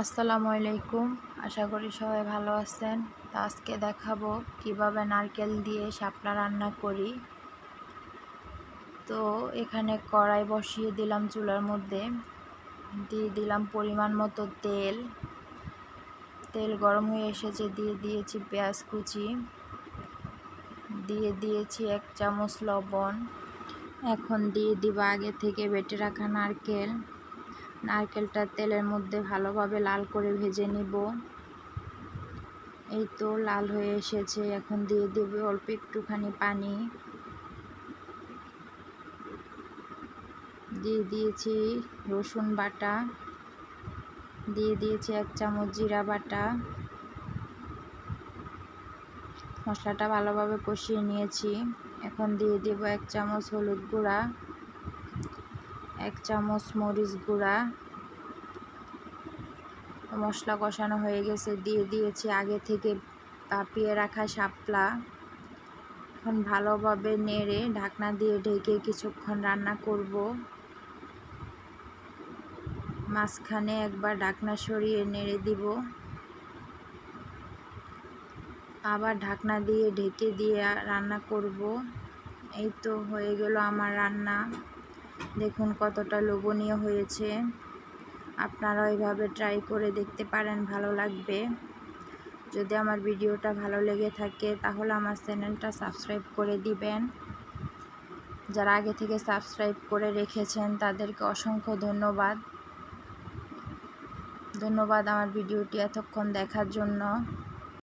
আসসালামু আলাইকুম। আশা করি সবাই ভালো আছেন। তো আজকে দেখাবো কীভাবে নারকেল দিয়ে শাপলা রান্না করি। তো এখানে কড়াই বসিয়ে দিলাম চুলার মধ্যে। দিয়ে দিলাম পরিমাণ মতো তেল। তেল গরম হয়ে এসেছে, দিয়ে দিয়েছি পেঁয়াজ কুচি। দিয়ে দিয়েছি এক চামচ লবণ। এখন দিয়ে দিব আগে থেকে বেটে রাখা নারকেল। নারকেলটা তেলের মধ্যে ভালোভাবে লাল করে ভেজে নিব। এই তো লাল হয়ে এসেছে, এখন দিয়ে দেবে অল্প একটুখানি পানি। দিয়ে দিয়েছি রসুন বাটা, দিয়ে দিয়েছি এক চামচ জিরা বাটা। মশলাটা ভালোভাবে কষিয়ে নিয়েছি। এখন দিয়ে দেব এক চামচ হলুদ গুঁড়া। এক চামচ মরিচ গুঁড়া। মশলা কষানো হয়ে গেছে, দিয়ে দিয়েছি আগে থেকে তাপিয়ে রাখা শাপলা। এখন ভালোভাবে নেড়ে ঢাকনা দিয়ে ঢেকে কিছুক্ষণ রান্না করব। মাঝখানে একবার ঢাকনা সরিয়ে নেড়ে দিব। আবার ঢাকনা দিয়ে ঢেকে দিয়ে রান্না করব। এই তো হয়ে গেল আমার রান্না। দেখুন কতটা লোভনীয় হয়েছে। আপনারা এইভাবে ট্রাই করে দেখতে পারেন, ভালো লাগবে। যদি আমার ভিডিওটা ভালো লেগে থাকে, তাহলে আমার চ্যানেলটা সাবস্ক্রাইব করে দিবেন। যারা আগে থেকে সাবস্ক্রাইব করে রেখেছেন, তাদেরকে অসংখ্য ধন্যবাদ। ধন্যবাদ আমার ভিডিওটি এতক্ষণ দেখার জন্য।